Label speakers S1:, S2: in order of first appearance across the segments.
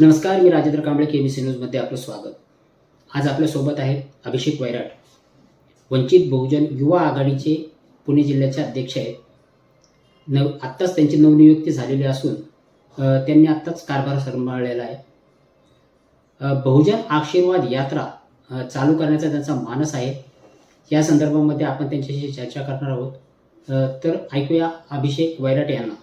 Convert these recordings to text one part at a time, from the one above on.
S1: नमस्कार मी Rajendra Kamble K B C न्यूजमध्ये आपलं स्वागत. आज आपल्यासोबत आहेत अभिषेक वैराट. वंचित बहुजन युवा आघाडीचे पुणे जिल्ह्याचे अध्यक्ष आहेत. नव आत्ताच त्यांची नवनियुक्ती झालेली असून त्यांनी आत्ताच कारभार सांभाळलेला आहे. बहुजन आशीर्वाद यात्रा चालू करण्याचा त्यांचा मानस आहे. या संदर्भामध्ये आपण त्यांच्याशी चर्चा करणार आहोत. तर ऐकूया अभिषेक वैराट यांना.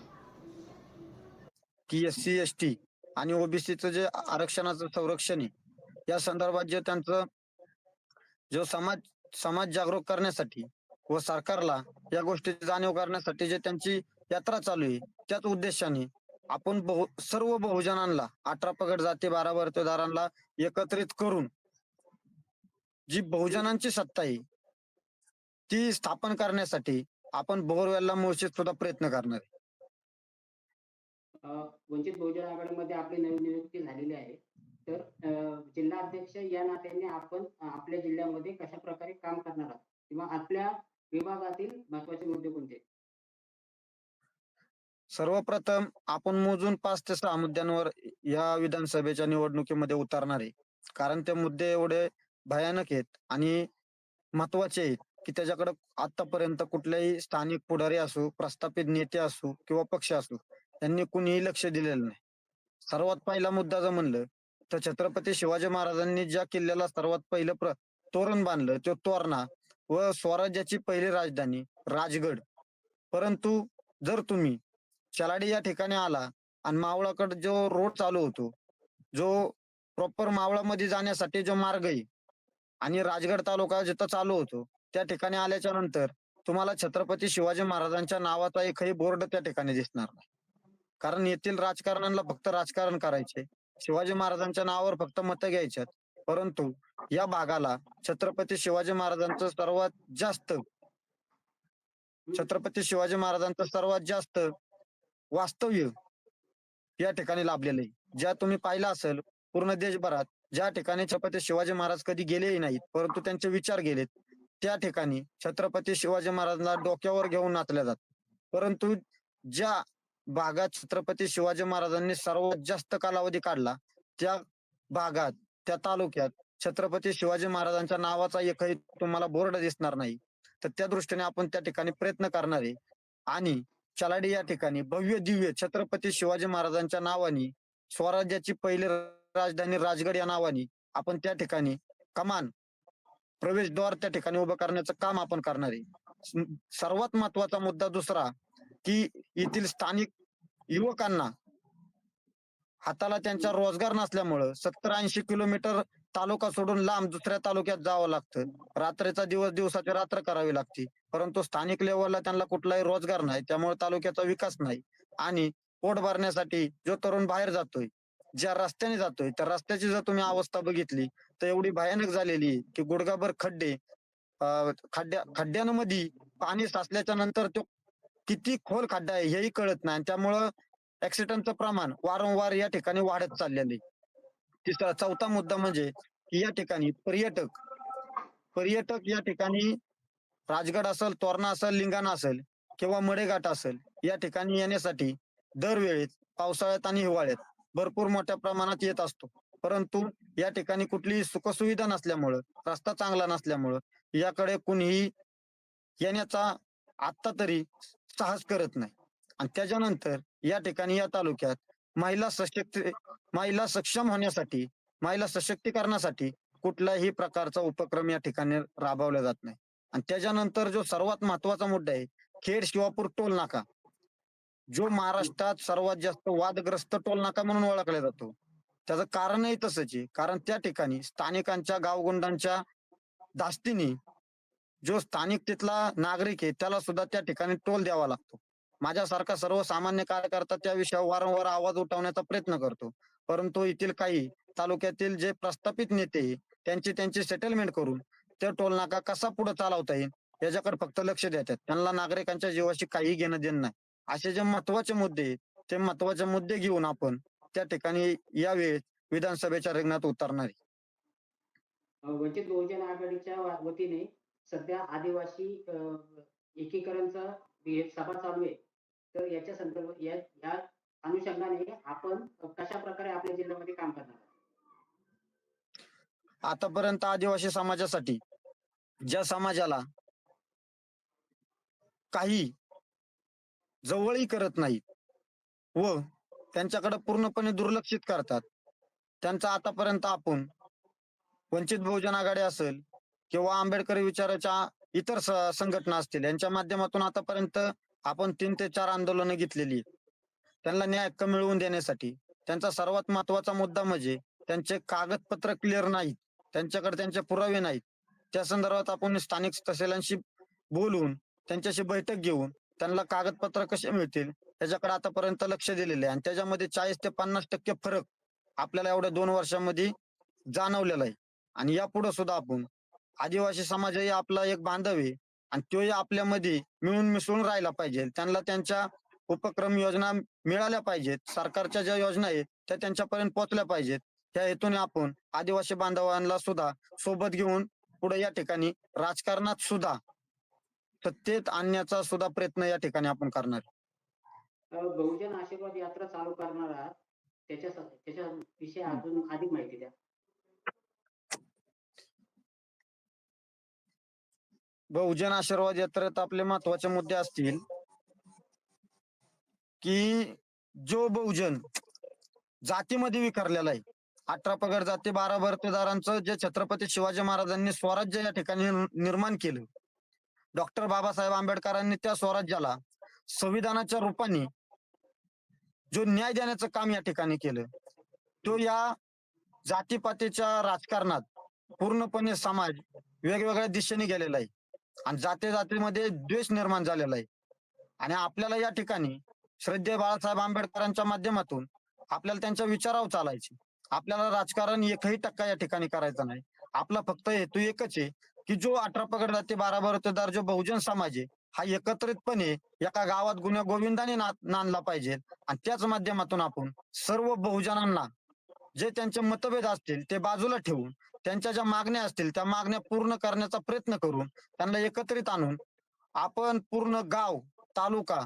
S2: की एस सी एस टी आणि ओबीसीचं जे आरक्षणाचं संरक्षण आहे या संदर्भात जे त्यांचं जो समाज समाज जागरूक करण्यासाठी व सरकारला या गोष्टीची जाणीव करण्यासाठी जे त्यांची यात्रा चालू आहे त्याच उद्देशाने आपण बहु सर्व बहुजनांना अठरा पगड जाती बारा वर्तदारांना एकत्रित करून जी बहुजनांची सत्ता आहे ती स्थापन करण्यासाठी आपण बोरवेलला मोर्चेत सुद्धा प्रयत्न करणार आहे.
S1: वंचित बहुजन आघाडीमध्ये आपली नवीन नियुक्ती झालेली आहे. तर जिल्हा अध्यक्ष या नात्याने आपण आपल्या जिल्ह्यामध्ये कशा प्रकारे काम करणार आहात? किंवा आपल्या विभागातील महत्त्वाचे मुद्दे कोणते
S2: सर्वप्रथम आपण मोजून पाच ते सहा मुद्द्यांवर या विधानसभेच्या निवडणुकीमध्ये उतरणार आहे. कारण ते मुद्दे एवढे भयानक आहेत आणि महत्त्वाचे आहेत की त्याच्याकडे आतापर्यंत कुठल्याही स्थानिक पुढारी असू प्रस्थापित नेते असो किंवा पक्ष असो त्यांनी कुणीही लक्ष दिलेलं नाही. सर्वात पहिला मुद्दा जर म्हणलं तर छत्रपती शिवाजी महाराजांनी ज्या किल्ल्याला सर्वात पहिलं प्र तोरण बांधलं तो तोरणा व स्वराज्याची पहिली राजधानी राजगड. परंतु जर तुम्ही चलाडी या ठिकाणी आला आणि मावळाकडे जो रोड चालू होतो जो प्रॉपर मावळामध्ये जाण्यासाठी जो मार्ग आहे आणि राजगड तालुका जिथं चालू होतो त्या ठिकाणी आल्याच्यानंतर तुम्हाला छत्रपती शिवाजी महाराजांच्या नावाचा एकही बोर्ड त्या ठिकाणी दिसणार नाही. कारण येथील राजकारणाला फक्त राजकारण करायचे. शिवाजी महाराजांच्या नावावर फक्त मतं घ्यायच्यात. परंतु या भागाला छत्रपती शिवाजी महाराजांचं सर्वात जास्त छत्रपती शिवाजी महाराजांचं सर्वात जास्त वास्तव्य या ठिकाणी लाभलेलं आहे. ज्या तुम्ही पाहिलं असेल पूर्ण देशभरात ज्या ठिकाणी छत्रपती शिवाजी महाराज कधी गेलेही नाहीत परंतु त्यांचे विचार गेलेत त्या ठिकाणी छत्रपती शिवाजी महाराजांना डोक्यावर घेऊन नाचल्या जात परंतु ज्या भागात छत्रपती शिवाजी महाराजांनी सर्वात जास्त कालावधी काढला. त्या भागात त्या तालुक्यात छत्रपती शिवाजी महाराजांच्या नावाचा एकही तुम्हाला बोर्ड दिसणार नाही. तर त्या दृष्टीने आपण त्या ठिकाणी प्रयत्न करणार आहे. आणि चलाडी या ठिकाणी भव्य दिव्य छत्रपती शिवाजी महाराजांच्या नावाने स्वराज्याची पहिली राजधानी राजगड या नावाने आपण त्या ठिकाणी कमान प्रवेशद्वार त्या ठिकाणी उभं करण्याचं काम आपण करणार आहे. सर्वात महत्त्वाचा मुद्दा दुसरा की येथील स्थानिक युवकांना. हाताला त्यांचा रोजगार नसल्यामुळं सत्तर ऐंशी किलोमीटर तालुका सोडून लांब दुसऱ्या तालुक्यात जावं लागतं. रात्रीचा दिवस दिवसाची रात्र करावी लागते. परंतु स्थानिक लेवलला त्यांना कुठलाही रोजगार नाही. त्यामुळे तालुक्याचा विकास नाही. आणि पोट भरण्यासाठी जो तरुण बाहेर जातोय ज्या रस्त्याने जातोय त्या रस्त्याची जर तुम्ही अवस्था बघितली तर एवढी भयानक झालेली आहे की गुडघाभर खड्डे खड्ड्या खड्ड्यांमध्ये पाणी साचल्याच्या नंतर तो किती खोल खड्डा आहे हेही कळत नाही. आणि त्यामुळं ऍक्सिडेंटचं प्रमाण वारंवार या ठिकाणी वाढत चाललेलं आहे. तिसरा चौथा मुद्दा म्हणजे की या ठिकाणी पर्यटक पर्यटक या ठिकाणी राजगड असेल तोरणा असेल लिंगाणा असेल किंवा मडेघाट असेल या ठिकाणी येण्यासाठी दरवेळेस पावसाळ्यात आणि हिवाळ्यात भरपूर मोठ्या प्रमाणात येत असतो. परंतु या ठिकाणी कुठलीही सुखसुविधा नसल्यामुळं रस्ता चांगला नसल्यामुळं याकडे कुणीही येण्याचा आत्ता तरी साहस करत नाही. आणि त्याच्यानंतर या ठिकाणी या तालुक्यात महिला सशक्त महिला सक्षम होण्यासाठी महिला सशक्तीकरणासाठी कुठलाही प्रकारचा उपक्रम या ठिकाणी राबवला जात नाही. आणि त्याच्यानंतर जो सर्वात महत्त्वाचा मुद्दा आहे खेड शिवापूर टोल नाका. जो महाराष्ट्रात सर्वात जास्त वादग्रस्त टोल नाका म्हणून ओळखला जातो. त्याचं कारणही तसंच आहे. कारण त्या ठिकाणी स्थानिकांच्या गावगुंडांच्या धास्तीने जो स्थानिक तिथला नागरिक आहे त्याला सुद्धा त्या ठिकाणी टोल द्यावा लागतो. माझ्यासारखा सर्वसामान्य कार्यकर्ता त्या विषयावर वारंवार आवाज उठवण्याचा प्रयत्न करतो. परंतु येथील काही तालुक्यातील जे प्रस्थापित नेते त्यांची त्यांची सेटलमेंट करून त्या टोल नाका कसा पुढे चालवता येईल याच्याकडे फक्त लक्ष देतात. त्यांना नागरिकांच्या जीवाशी काही घेणं देणं नाही. असे जे महत्त्वाचे मुद्दे आहेत ते महत्त्वाचे मुद्दे घेऊन आपण त्या ठिकाणी यावेळेस विधानसभेच्या रिंगणात उतरणार आहे.
S1: वंचित बहुजन म्हणजे आघाडीच्या वतीने सध्या आदिवासी एकीकरणचा सभा चालू आहे. तर याच्या संदर्भात या या अनुषंगाने आपण कशा प्रकारे आपल्या जिल्ह्यामध्ये काम करणार
S2: आतापर्यंत आदिवासी समाजासाठी ज्या समाजाला काही जवळही करत नाहीत व त्यांच्याकडे पूर्णपणे दुर्लक्षित करतात त्यांचा आतापर्यंत आपण वंचित बहुजन आघाडी असेल किंवा आंबेडकरी विचाराच्या इतर संघटना असतील यांच्या माध्यमातून आतापर्यंत आपण तीन ते चार आंदोलनं घेतलेली त्यांना न्याय हक्क मिळवून देण्यासाठी त्यांचा सर्वात महत्त्वाचा मुद्दा म्हणजे त्यांचे कागदपत्र क्लिअर नाहीत. त्यांच्याकडे त्यांचे पुरावे नाहीत. त्या संदर्भात आपण स्थानिक तहसीलांशी बोलून त्यांच्याशी बैठक घेऊन त्यांना कागदपत्र कसे मिळतील त्याच्याकडे आतापर्यंत लक्ष दिलेले आहे. आणि त्याच्यामध्ये चाळीस ते पन्नास टक्के फरक आपल्याला एवढ्या दोन वर्षामध्ये जाणवलेला आहे. आणि यापुढे सुद्धा आपण आदिवासी समाजही आपला एक बांधव आहे. आणि तोही आपल्यामध्ये मिळून मिसळून राहिला पाहिजे. त्यांना त्यांच्या उपक्रम योजना मिळाल्या पाहिजेत. सरकारच्या ज्या योजना आहेत त्या त्यांच्यापर्यंत पोहोचल्या पाहिजेत. त्या हेतूने आपण आदिवासी बांधवांना सुद्धा सोबत घेऊन पुढे या ठिकाणी राजकारणात सुद्धा सत्तेत आणण्याचा सुद्धा प्रयत्न या ठिकाणी आपण करणार.
S1: बहुजन आशीर्वाद यात्रा चालू करणार आहात. त्याच्या त्याच्या विषयी अजून अधिक माहिती द्या.
S2: बहुजन आशीर्वाद यात्रेत आपले महत्त्वाचे मुद्दे असतील. की जो बहुजन जातीमध्ये विखरलेला आहे अठरा पगड जाती बारा भरतेदारांचं जे छत्रपती शिवाजी महाराजांनी स्वराज्य या ठिकाणी निर्माण केलं. डॉक्टर बाबासाहेब आंबेडकरांनी त्या स्वराज्याला संविधानाच्या रूपाने जो न्याय देण्याचं काम या ठिकाणी केलं. तो या जातीपातीच्या राजकारणात पूर्णपणे समाज वेगवेगळ्या दिशेने गेलेला आहे. आणि जाते जातीमध्ये द्वेष निर्माण झालेला आहे. आणि आपल्याला या ठिकाणी श्रद्धे बाळासाहेब आंबेडकरांच्या माध्यमातून आपल्याला त्यांच्या विचारावर चालायचे. आपल्याला राजकारण एकही टक्का या ठिकाणी करायचा नाही. आपला फक्त हेतू एकच आहे की जो अठरा पगड जाते बारा बरोतेदार जो बहुजन समाज आहे हा एकत्रितपणे एका गावात गुन्ह्या गोविंदाने नांदला पाहिजे. आणि त्याच माध्यमातून आपण सर्व बहुजनांना जे त्यांचे मतभेद असतील ते बाजूला ठेवून त्यांच्या ज्या मागण्या असतील त्या मागण्या पूर्ण करण्याचा प्रयत्न करून त्यांना एकत्रित आणून आपण पूर्ण गाव तालुका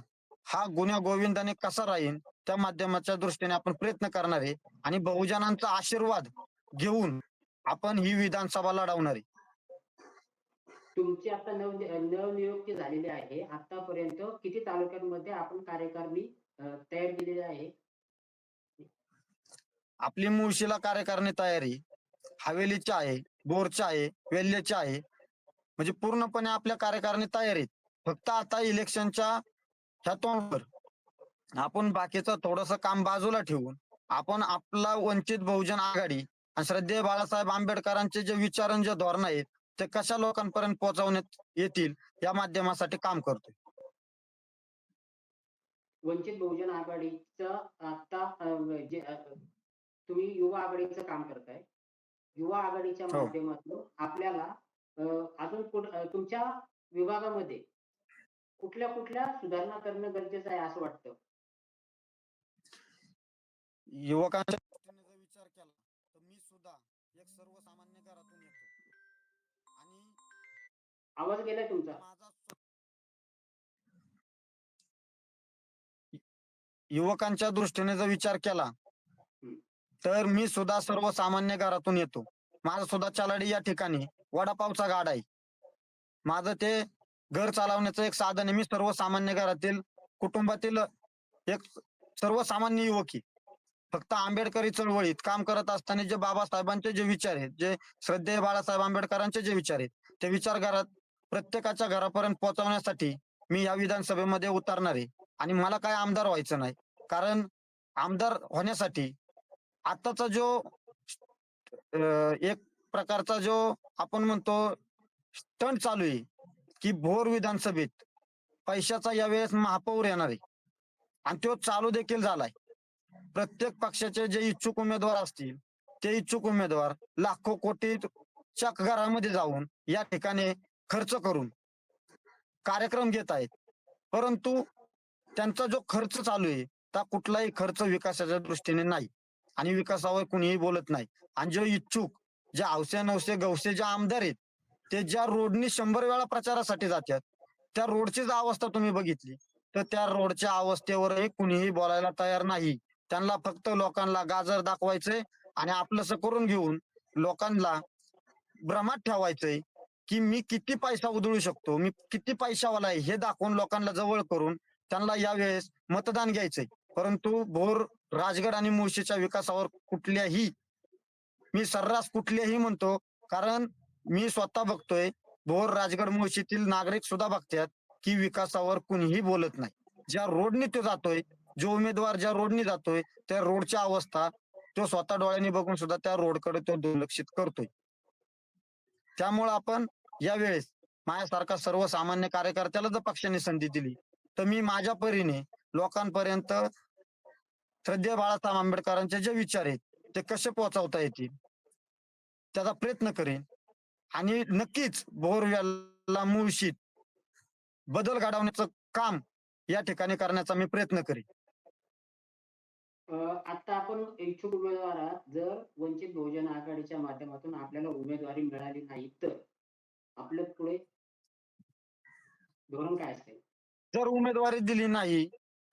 S2: हा गुन्ह्या गोविंदाने कसा राहील त्या माध्यमाच्या दृष्टीने आपण प्रयत्न करणार आहे. आणि बहुजनांचा आशीर्वाद घेऊन आपण ही विधानसभा लढवणार आहे.
S1: तुमची आता नव नवनियुक्ती झालेली आहे. आतापर्यंत किती तालुक्यांमध्ये आपण कार्यकारिणी तयार केलेली आहे?
S2: आपली मुळशीला कार्यकारिणी तयारी हवेलीच्या आहे बोरच्या आहे वेल्हेची आहे. म्हणजे पूर्णपणे आपल्या कार्यकारणी तयार आहेत. फक्त आता इलेक्शनच्या ह्या तोंडवर आपण बाकीचं थोडस काम बाजूला ठेवून आपण आपला वंचित बहुजन आघाडी आणि श्रद्धेय बाळासाहेब आंबेडकरांचे जे विचार आणि जे धोरण आहेत ते कशा लोकांपर्यंत पोहोचवण्यात येतील या माध्यमासाठी काम करतोय.
S1: वंचित बहुजन आघाडीचं आता जे तुम्ही युवा आघाडीचं काम करताय. युवा आघाडीच्या
S2: हो.
S1: माध्यमातून आपल्याला अजून तुमच्या विभागामध्ये कुठल्या कुठल्या सुधारणा करणं गरजेचं आहे असं वाटतं?
S2: युवकांच्या विचार केला तर मी सुद्धा एक सर्वसामान्य घरातून येतो. आणि
S1: आवाज गेलाय तुमचा.
S2: माझा युवकांच्या दृष्टीने जर विचार केला तर मी सुद्धा सर्वसामान्य घरातून येतो. माझा सुद्धा चालाडी या ठिकाणी. वडापावचा गाड आहे. माझं ते घर चालवण्याचं एक साधन आहे. मी सर्वसामान्य घरातील कुटुंबातील एक सर्वसामान्य युवक. फक्त आंबेडकरी चळवळीत काम करत असताना जे बाबासाहेबांचे जे विचार आहेत जे श्रद्धेय बाळासाहेब आंबेडकरांचे जे विचार आहेत ते विचार घरात प्रत्येकाच्या घरापर्यंत पोहोचवण्यासाठी मी या विधानसभेमध्ये उतरणार आहे. आणि मला काय आमदार व्हायचं नाही. कारण आमदार होण्यासाठी आताचा जो एक प्रकारचा जो आपण म्हणतो स्टंट चालू आहे की भोर विधानसभेत पैशाचा यावेळेस महापौर येणार आहे. आणि तो चालू देखील झालाय. प्रत्येक पक्षाचे जे इच्छुक उमेदवार असतील ते इच्छुक उमेदवार लाखो कोटीच्या घरामध्ये जाऊन या ठिकाणी खर्च करून कार्यक्रम घेत आहेत. परंतु त्यांचा जो खर्च चालू आहे त्या कुठलाही खर्च विकासाच्या दृष्टीने नाही. आणि विकासावर कुणीही बोलत नाही. आणि जे इच्छुक जे आवसे नवसे गवसे जे आमदार आहेत ते ज्या रोडनी शंभर वेळा प्रचारासाठी जातात त्या रोडचीच अवस्था तुम्ही बघितली. तर त्या रोडच्या अवस्थेवरही कुणीही बोलायला तयार नाही. त्यांना फक्त लोकांना गाजर दाखवायचंय आणि आपलंसं करून घेऊन लोकांना भ्रमात ठेवायचंय की मी किती पैसा उधळू शकतो मी किती पैशावाला आहे हे दाखवून लोकांना जवळ करून त्यांना यावेळेस मतदान घ्यायचंय. परंतु भोर राजगड आणि मुळशीच्या विकासावर कुठल्याही मी सर्रास कुठलेही म्हणतो कारण मी स्वतः बघतोय भोर राजगड मुळशीतील नागरिक सुद्धा बघतात की विकासावर कुणीही बोलत नाही. ज्या रोडने तो जातोय जो उमेदवार ज्या रोडने जातोय त्या रोडच्या अवस्था तो स्वतः डोळ्यांनी बघून सुद्धा त्या रोडकडे तो दुर्लक्षित करतोय. त्यामुळं आपण यावेळेस माझ्यासारखा सर्वसामान्य कार्यकर्त्याला जर पक्षाने संधी दिली तर मी माझ्या परीने लोकांपर्यंत श्रद्धेय बाळासाहेब आंबेडकरांचे जे विचार आहेत ते कसे पोहोचवता येतील? त्याचा प्रयत्न करेन. आणि नक्कीच बोरवेलला मुळशीत बदल घडवण्याचं काम या ठिकाणी करण्याचा मी प्रयत्न करेन.
S1: आता आपण इच्छुक उमेदवार आहात जर वंचित बहुजन आघाडीच्या माध्यमातून आपल्याला उमेदवारी मिळाली नाही तर आपलं पुढे धोरण काय असेल?
S2: जर उमेदवारी दिली नाही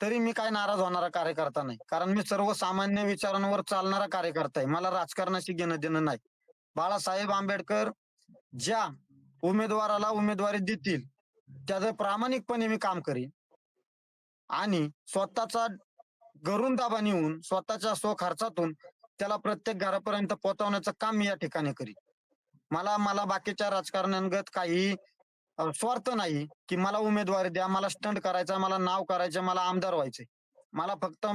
S2: तरी मी काय नाराज होणारा कार्यकर्ता नाही. कारण मी सर्वसामान्य विचारांवर चालणारा कार्यकर्ता आहे. मला राजकारणाशी घेणं देणं नाही. बाळासाहेब आंबेडकर ज्या उमेदवाराला उमेदवारी देतील त्याचं प्रामाणिकपणे मी काम करीन. आणि स्वतःचा घरून दाबा नेऊन स्वतःच्या स्वखर्चातून त्याला प्रत्येक घरापर्यंत पोहोचवण्याचं काम मी या ठिकाणी करीन. मला मला बाकीच्या राजकारण्यांगत काही स्वार्थ नाही की मला उमेदवारी द्या मला स्टंट करायचा मला नाव करायचं मला आमदार व्हायचंय. मला फक्त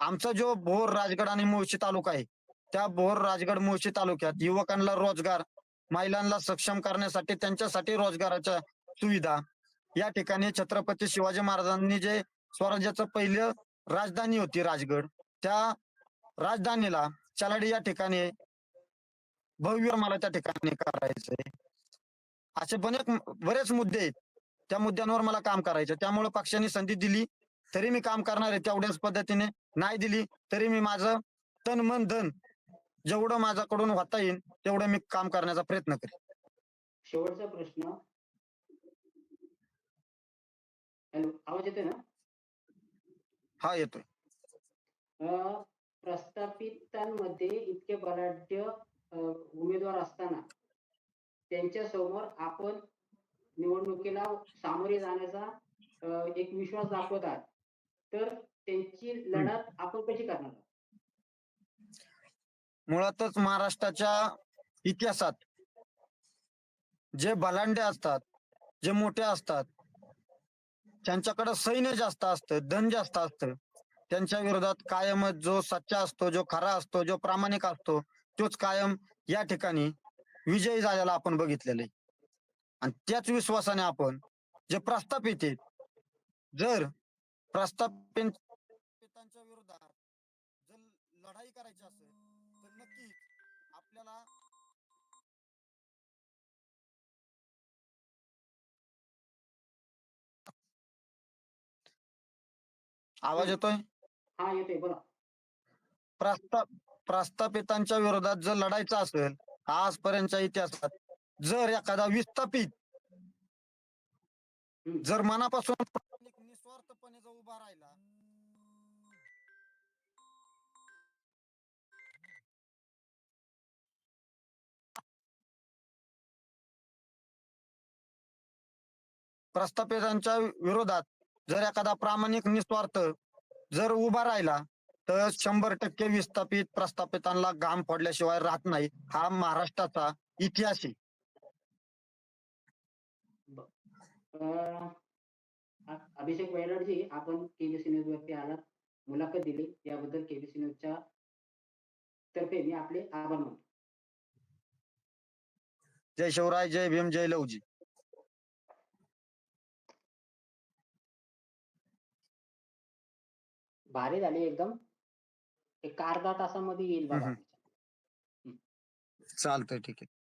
S2: आमचा जो भोर राजगड आणि मुळशी तालुका आहे त्या भोर राजगड मुळशी तालुक्यात युवकांना रोजगार महिलांना सक्षम करण्यासाठी त्यांच्यासाठी रोजगाराच्या सुविधा या ठिकाणी छत्रपती शिवाजी महाराजांनी जे स्वराज्याचं पहिलं राजधानी होती राजगड त्या राजधानीला चलाडी या ठिकाणी भव्य मला त्या ठिकाणी करायचंय असे बनेक बरेच मुद्दे आहेत. त्या मुद्द्यांवर मला काम करायचं. त्यामुळे पक्षाने संधी दिली तरी मी काम करणार आहे तेवढ्याच पद्धतीने. नाही दिली तरी मी माझं तन मन धन जेवढं माझ्याकडून होता येईल तेवढं मी काम करण्याचा प्रयत्न करेन.
S1: शेवटचा प्रश्न. हॅलो आवाज येतोय ना?
S2: हा येतोय.
S1: प्रस्थापितांमध्ये इतके बलाढ्य उमेदवार असताना त्यांच्यासमोर आपण निवडणुकीला सामोरे जाण्याचा एक विश्वास दाखवत आहात तर त्यांची लढत आपण कशी करणार?
S2: मुळातच महाराष्ट्राच्या इतिहासात जे बलांडे असतात जे मोठे असतात त्यांच्याकडे सैन्य जास्त असतं धन जास्त असतं. त्यांच्या विरोधात कायमच जो सच्चा असतो जो खरा असतो जो प्रामाणिक असतो तोच कायम या ठिकाणी विजयी झालेला आपण बघितलेलं आहे. आणि त्याच विश्वासाने आपण जे प्रस्थापित आहेत जर प्रस्थापितांच्या विरोधात जर लढाई करायची असेल तर नक्कीच आपल्याला आवाज येतोय?
S1: हा
S2: प्रस्ताप प्रस्थापितांच्या विरोधात जर लढायचं असेल आजपर्यंतच्या इतिहासात जर एखादा विस्थापित जर मनापासून निस्वार्थपणे जर उभा राहिला प्रस्थापितांच्या विरोधात जर एखादा प्रामाणिक निस्वार्थ जर उभा राहिला तर शंभर टक्के विस्थापित प्रस्थापितांना घाम फोडल्याशिवाय राहत नाही. हा महाराष्ट्राचा इतिहास आहे.
S1: अभिषेक वैराटजी आपण केबीसी न्यूज वरती आलात. मुलाखत दिली. याबद्दल केबीसी न्यूजच्या तर्फे मी आपले आभार मानतो.
S2: जय शिवराय जय भीम जय लवजी.
S1: भारी झाली एकदम. एक अर्धा तासामध्ये येईल बघा.
S2: चालतंय ठीक आहे.